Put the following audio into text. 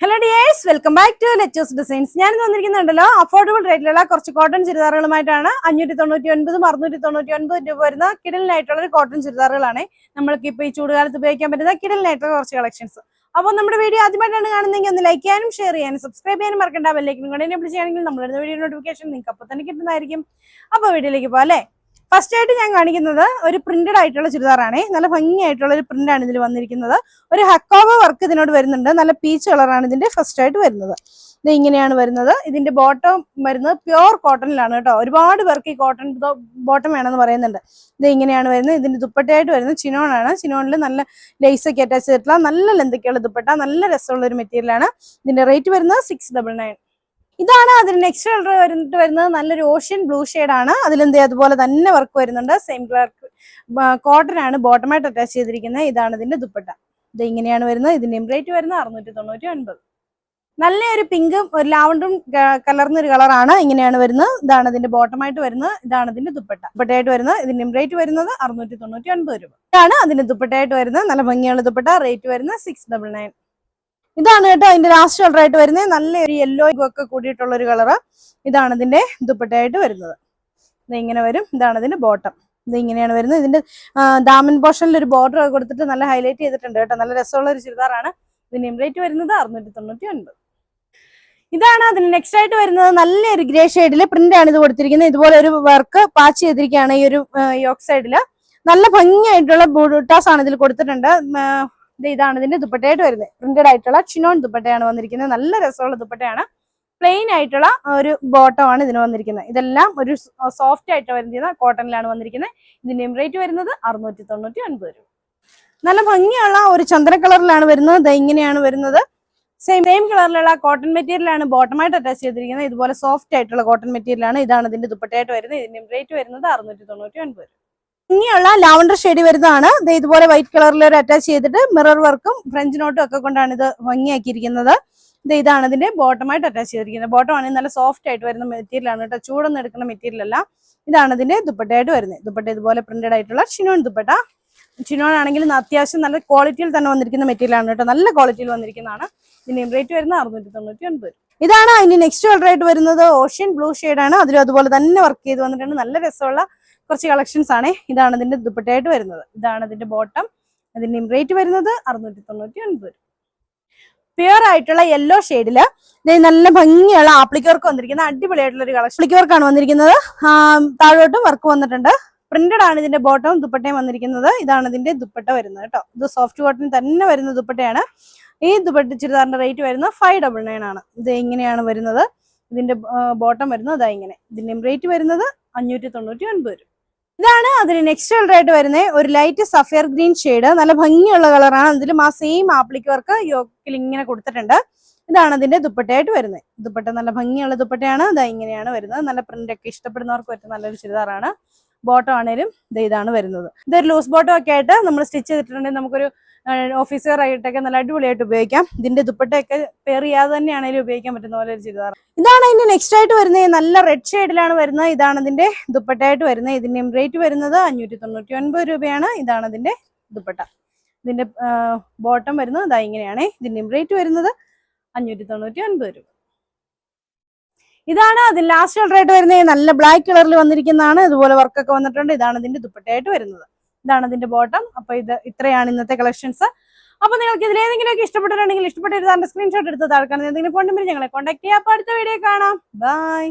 Hello dears welcome back to ലെച്ചേഴ്സ് designs ഞാൻ വന്നിരിക്കുന്നുണ്ടല്ലോ affordable റേറ്റിലുള്ള കുറച്ച് കോട്ടൺ ചുരിദാറുകളുമായിട്ടാണ്. അഞ്ഞൂറ്റി തൊണ്ണൂറ്റി ഒൻപതും അറുന്നൂറ്റി തൊണ്ണൂറ്റി ഒൻപത് രൂപ വരുന്ന കിടലിനായിട്ടുള്ള ഒരു കോട്ടൺ ചുരിദാറുകളാണ്. നമ്മൾക്ക് ഇപ്പോൾ ഈ ചൂടുകാലത്ത് ഉപയോഗിക്കാൻ പറ്റുന്ന കിടലിനായിട്ടുള്ള കുറച്ച് കളക്ഷൻസ് അപ്പോൾ നമ്മുടെ വീഡിയോ ആദ്യമായിട്ടാണ് കാണുന്നതെങ്കിൽ ഒന്ന് ലൈക്ക് ചെയ്യാനും ഷെയർ ചെയ്യാനും സബ്സ്ക്രൈബ് ചെയ്യാനും മറക്കണ്ട. ബെല്ലേക്കും കൂടെ എന്നെ വിളിച്ചാണെങ്കിൽ നമ്മളിടുന്ന വീഡിയോ നോട്ടിഫിക്കേഷൻ നിങ്ങൾക്ക് അപ്പോൾ തന്നെ കിട്ടുന്നതായിരിക്കും. അപ്പോൾ വീഡിയോയിലേക്ക് പോകാം അല്ലേ? ഫസ്റ്റ് ആയിട്ട് ഞാൻ കാണിക്കുന്നത് ഒരു പ്രിന്റഡ് ആയിട്ടുള്ള ചുരിദാറാണ്. നല്ല ഭംഗിയായിട്ടുള്ള ഒരു പ്രിന്റാണ് ഇതിൽ വന്നിരിക്കുന്നത്. ഒരു ഹക്കോവ വർക്ക് ഇതിനോട് വരുന്നുണ്ട്. നല്ല പീച്ച് കളറാണ് ഇതിന്റെ ഫസ്റ്റ് ആയിട്ട് വരുന്നത്. ഇത് ഇങ്ങനെയാണ് വരുന്നത്. ഇതിന്റെ ബോട്ടം വരുന്നത് പ്യോർ കോട്ടണിലാണ് കേട്ടോ. ഒരുപാട് പേർക്ക് ഈ കോട്ടൺ ബോട്ടം വേണമെന്ന് പറയുന്നുണ്ട്. ഇത് ഇങ്ങനെയാണ് വരുന്നത്. ഇതിന്റെ ദുപ്പട്ടയായിട്ട് വരുന്നത് ചിനോണാണ് ചിനോണിൽ നല്ല ലേസ് ഒക്കെ അറ്റാച്ച് ചെയ്തിട്ടുള്ള നല്ല ലെന്തൊക്കെയുള്ള ദുപ്പട്ട. നല്ല രസമുള്ള ഒരു മെറ്റീരിയലാണ് ഇതിന്റെ റേറ്റ് വരുന്നത് സിക്സ് ഡബിൾ നയൻ ഇതാണ് അതിന് നെക്സ്റ്റ് കളർ വരുന്നിട്ട് വരുന്നത് നല്ലൊരു ഓഷ്യൻ ബ്ലൂ ആണ്. അതിലെന്ത് അതുപോലെ തന്നെ വർക്ക് വരുന്നുണ്ട്. സെയിം കളർ കോട്ടൺ ആണ് ബോട്ടമായിട്ട് അറ്റാച്ച് ചെയ്തിരിക്കുന്നത്. ഇതാണ് ഇതിന്റെ ദുപ്പട്ട. ഇത് ഇങ്ങനെയാണ് വരുന്നത്. ഇതിന്റെ റേറ്റ് വരുന്നത് അറുന്നൂറ്റി തൊണ്ണൂറ്റി ഒൻപത് നല്ലൊരു പിങ്കും ഒരു ലാവണ്ടും കലർന്ന ഒരു കളറാണ് ഇങ്ങനെയാണ് വരുന്നത്. ഇതാണ് ഇതിന്റെ ബോട്ടമായിട്ട് വരുന്നത്. ഇതാണ് ഇതിന്റെ ദുപ്പട്ട. ദുപ്പട്ടയായിട്ട് വരുന്നത് ഇതിന്റെ റേറ്റ് വരുന്നത് അറുന്നൂറ്റി തൊണ്ണൂറ്റി ഒൻപത് രൂപ. ഇതാണ് അതിന്റെ ദുപ്പട്ടയായിട്ട് വരുന്നത്. നല്ല ഭംഗിയുള്ള ദുപ്പട്ട. റേറ്റ് വരുന്നത് സിക്സ് ഡബിൾ നയൻ ഇതാണ് കേട്ടോ അതിന്റെ ലാസ്റ്റ് കളർ ആയിട്ട് വരുന്നത്. നല്ല ഒരു യെല്ലോ ഒക്കെ കൂടിയിട്ടുള്ള ഒരു കളറ് ഇതാണ് ഇതിന്റെ ദുപ്പട്ടയായിട്ട് വരുന്നത്. ഇതിങ്ങനെ വരും. ഇതാണ് ഇതിന്റെ ബോട്ടം ഇങ്ങനെയാണ് വരുന്നത്. ഇതിന്റെ ദാമൻ പോർഷനിൽ ഒരു ബോർഡർ കൊടുത്തിട്ട് നല്ല ഹൈലൈറ്റ് ചെയ്തിട്ടുണ്ട് കേട്ടോ. നല്ല രസമുള്ള ഒരു ചുരിദാറാണ് ഇതിന്റെ റേറ്റ് വരുന്നത് അറുന്നൂറ്റി തൊണ്ണൂറ്റി ഒൻപത് ഇതാണ് അതിന് നെക്സ്റ്റ് ആയിട്ട് വരുന്നത് നല്ലൊരു ഗ്രേ ഷെയ്ഡിൽ പ്രിന്റ് ആണ് ഇത് കൊടുത്തിരിക്കുന്നത്. ഇതുപോലെ ഒരു വർക്ക് പാച്ച് ചെയ്തിരിക്കുകയാണ് ഈ ഒരു യോക്ക് നല്ല ഭംഗിയായിട്ടുള്ള ബൂട്ടാസ് ആണ് ഇതിൽ കൊടുത്തിട്ടുണ്ട്. ഇതാണ് ഇതിന്റെ ദുപ്പട്ടയായിട്ട് വരുന്നത്. പ്രിന്റഡ് ആയിട്ടുള്ള ചിനോൺ ദുപ്പട്ടയാണ് വന്നിരിക്കുന്നത്. നല്ല രസമുള്ള ദുപ്പട്ടയാണ്. പ്ലെയിൻ ആയിട്ടുള്ള ഒരു ബോട്ടമാണ് ഇതിന് വന്നിരിക്കുന്നത്. ഇതെല്ലാം ഒരു സോഫ്റ്റ് ആയിട്ട് വരുന്ന കോട്ടണിലാണ് വന്നിരിക്കുന്നത്. ഇതിന്റെയും റേറ്റ് വരുന്നത് അറുന്നൂറ്റി തൊണ്ണൂറ്റി ഒൻപത് രൂപ. നല്ല ഭംഗിയുള്ള ഒരു ചന്ദ്ര കളറിലാണ് വരുന്നത്. ഇങ്ങനെയാണ് വരുന്നത്. സെയിം സെയിം കളറിലുള്ള കോട്ടൺ മെറ്റീരിയലാണ് ബോട്ടമായിട്ട് അറ്റാച്ച് ചെയ്തിരിക്കുന്നത്. ഇതുപോലെ സോഫ്റ്റ് ആയിട്ടുള്ള കോട്ടൺ മെറ്റീരിയലാണ് ഇതാണ് ഇതിന്റെ ദുപ്പട്ടയായിട്ട് വരുന്നത്. ഇതിന്റെയും റേറ്റ് വരുന്നത് അറുന്നൂറ്റി തൊണ്ണൂറ്റി ഒൻപത് രൂപ. ഭംഗിയുള്ള ലാവണ്ടർ ഷെയ്ഡ് വരുന്നതാണ്. ഇത് ഇതുപോലെ വൈറ്റ് കളറിൽ ഒരു അറ്റാച്ച് ചെയ്തിട്ട് മിറർ വർക്കും ഫ്രഞ്ച് നോട്ടും ഒക്കെ കൊണ്ടാണ് ഇത് ഭംഗിയാക്കിയിരിക്കുന്നത്. ഇത് ഇതാണ് ഇതിന്റെ ബോട്ടമായിട്ട് അറ്റാച്ച് ചെയ്തിരിക്കുന്നത്. ബോട്ടം ആണെങ്കിൽ നല്ല സോഫ്റ്റ് ആയിട്ട് വരുന്ന മെറ്റീരിയൽ ആണ് കേട്ടോ. ചൂടൊന്നും എടുക്കുന്ന മെറ്റീരിയൽ അല്ല. ഇതാണ് ഇതിന്റെ ദുപ്പട്ടയായിട്ട് വരുന്നത്. ദുപ്പട്ട ഇതുപോലെ പ്രിന്റഡ് ആയിട്ടുള്ള ഷിനോൺ ദുപ്പട്ട. ഷിനോൺ ആണെങ്കിൽ അത്യാവശ്യം നല്ല ക്വാളിറ്റിയിൽ തന്നെ വന്നിരിക്കുന്ന മെറ്റീരിയൽ ആണ് കേട്ടോ. നല്ല ക്വാളിറ്റിയിൽ വന്നിരിക്കുന്നതാണ്. ഇതിന്റെ റേറ്റ് വരുന്നത് അറുന്നൂറ്റി തൊണ്ണൂറ്റി ഒൻപത് ഇതാണ് അതിന്റെ നെക്സ്റ്റ് കളർ ആയിട്ട് വരുന്നത് ഓഷ്യൻ ബ്ലൂ ആണ്. അതിലും അതുപോലെ തന്നെ വർക്ക് ചെയ്ത് വന്നിട്ടുണ്ട്. നല്ല രസമുള്ള കുറച്ച് കളക്ഷൻസ് ആണ്. ഇതാണ് ഇതിന്റെ ദുപ്പട്ടയായിട്ട് വരുന്നത്. ഇതാണ് ഇതിന്റെ ബോട്ടം അതിന്റെ റേറ്റ് വരുന്നത് അറുന്നൂറ്റി തൊണ്ണൂറ്റി ഒൻപത് പ്യുവർ ആയിട്ടുള്ള യെല്ലോ ഷെയ്ഡിൽ നല്ല ഭംഗിയുള്ള ആപ്ലിക്കവർക്ക് വന്നിരിക്കുന്ന അടിപൊളിയായിട്ടുള്ള ഒരു കളക്ഷൻ ആപ്ലിക്കവർക്കാണ് വന്നിരിക്കുന്നത്. താഴോട്ടും വർക്ക് വന്നിട്ടുണ്ട്. പ്രിന്റഡ് ആണ് ഇതിന്റെ ബോട്ടവും ദുപ്പട്ടയും വന്നിരിക്കുന്നത്. ഇതാണ് ഇതിന്റെ ദുപ്പട്ട വരുന്നത് കേട്ടോ. ഇത് സോഫ്റ്റ് കോട്ടൺ തന്നെ വരുന്ന ദുപ്പട്ടയാണ്. ഈ ദുപ്പട്ട ചുരിദാറിന്റെ റേറ്റ് വരുന്നത് ഫൈവ് ഡബിൾ നയൻ ആണ്. ഇത് ഇങ്ങനെയാണ് വരുന്നത്. ഇതിന്റെ ബോട്ടം വരുന്നത് അതാ ഇങ്ങനെ. ഇതിന്റെയും റേറ്റ് വരുന്നത് അഞ്ഞൂറ്റി തൊണ്ണൂറ്റി ഒൻപത് രൂപ. ഇതാണ് അതിന് നെക്സ്റ്റ് കളർ ആയിട്ട് വരുന്നത്. ഒരു ലൈറ്റ് സഫയർ ഗ്രീൻ ഷെയ്ഡ് നല്ല ഭംഗിയുള്ള കളറാണ് അതിലും ആ സെയിം ആപ്ലിക് വർക്ക് യോക്കിൽ ഇങ്ങനെ കൊടുത്തിട്ടുണ്ട്. ഇതാണ് അതിന്റെ ദുപ്പട്ടയായിട്ട് വരുന്നത്. ദുപ്പട്ട നല്ല ഭംഗിയുള്ള ദുപ്പട്ടയാണ്. ഇതാ ഇങ്ങനെയാണ് വരുന്നത്. നല്ല പ്രിന്റ് ഒക്കെ ഇഷ്ടപ്പെടുന്നവർക്ക് പറ്റുന്ന നല്ലൊരു ചുരിദാറാണ്. ബോട്ടം ആണേലും ഇത് ഇതാണ് വരുന്നത്. ഇതൊരു ലൂസ് ബോട്ടം ഒക്കെ ആയിട്ട് നമ്മൾ സ്റ്റിച്ച് ചെയ്തിട്ടുണ്ടെങ്കിൽ നമുക്കൊരു ഓഫീസർ ആയിട്ടൊക്കെ നല്ല അടിപൊളിയായിട്ട് ഉപയോഗിക്കാം. ഇതിന്റെ ദുപ്പട്ടയൊക്കെ പെയർ ചെയ്യാതെ തന്നെയാണെങ്കിലും ഉപയോഗിക്കാൻ പറ്റുന്ന പോലെ ഒരു ചുരിദാർ ഇതാണ് ഇതിന്റെ നെക്സ്റ്റ് ആയിട്ട് വരുന്നത്. നല്ല റെഡ് ഷെയ്ഡിലാണ് വരുന്നത്. ഇതാണ് ഇതിന്റെ ദുപ്പട്ടയായിട്ട് വരുന്നത്. ഇതിന്റെ റേറ്റ് വരുന്നത് അഞ്ഞൂറ്റി തൊണ്ണൂറ്റി ഒൻപത് രൂപയാണ്. ഇതാണ് ഇതിന്റെ ദുപ്പട്ട. ഇതിന്റെ ബോട്ടം വരുന്നത് ഇതാ ഇങ്ങനെയാണ്. ഇതിന്റെ റേറ്റ് വരുന്നത് അഞ്ഞൂറ്റി തൊണ്ണൂറ്റി ഒൻപത് രൂപ. ഇതാണ് അതിൽ ലാസ്റ്റ് കളർ ആയിട്ട് വരുന്നത്. നല്ല ബ്ലാക്ക് കളറിൽ വന്നിരിക്കുന്നതാണ്. ഇതുപോലെ വർക്കൊക്കെ വന്നിട്ടുണ്ട്. ഇതാണ് ഇതിന്റെ ദുപ്പട്ടയായിട്ട് വരുന്നത്. ഇതാണ് ഇതിന്റെ ബോട്ടം അപ്പൊ ഇത് ഇത്രയാണ് ഇന്നത്തെ കളക്ഷൻസ് അപ്പൊ നിങ്ങൾക്ക് ഇതിൽ ഏതെങ്കിലുമൊക്കെ ഇഷ്ടപ്പെട്ടിട്ടുണ്ടെങ്കിൽ ഇഷ്ടപ്പെട്ടിരുന്ന സ്ക്രീൻഷോട്ട് എടുത്ത് താഴ്ക്കണം എന്തെങ്കിലും ഫോൺ നമ്പർ ഞങ്ങളെ കോൺടാക്ട് ചെയ്യാം. അപ്പൊ അടുത്ത വീഡിയോ കാണാം. ബൈ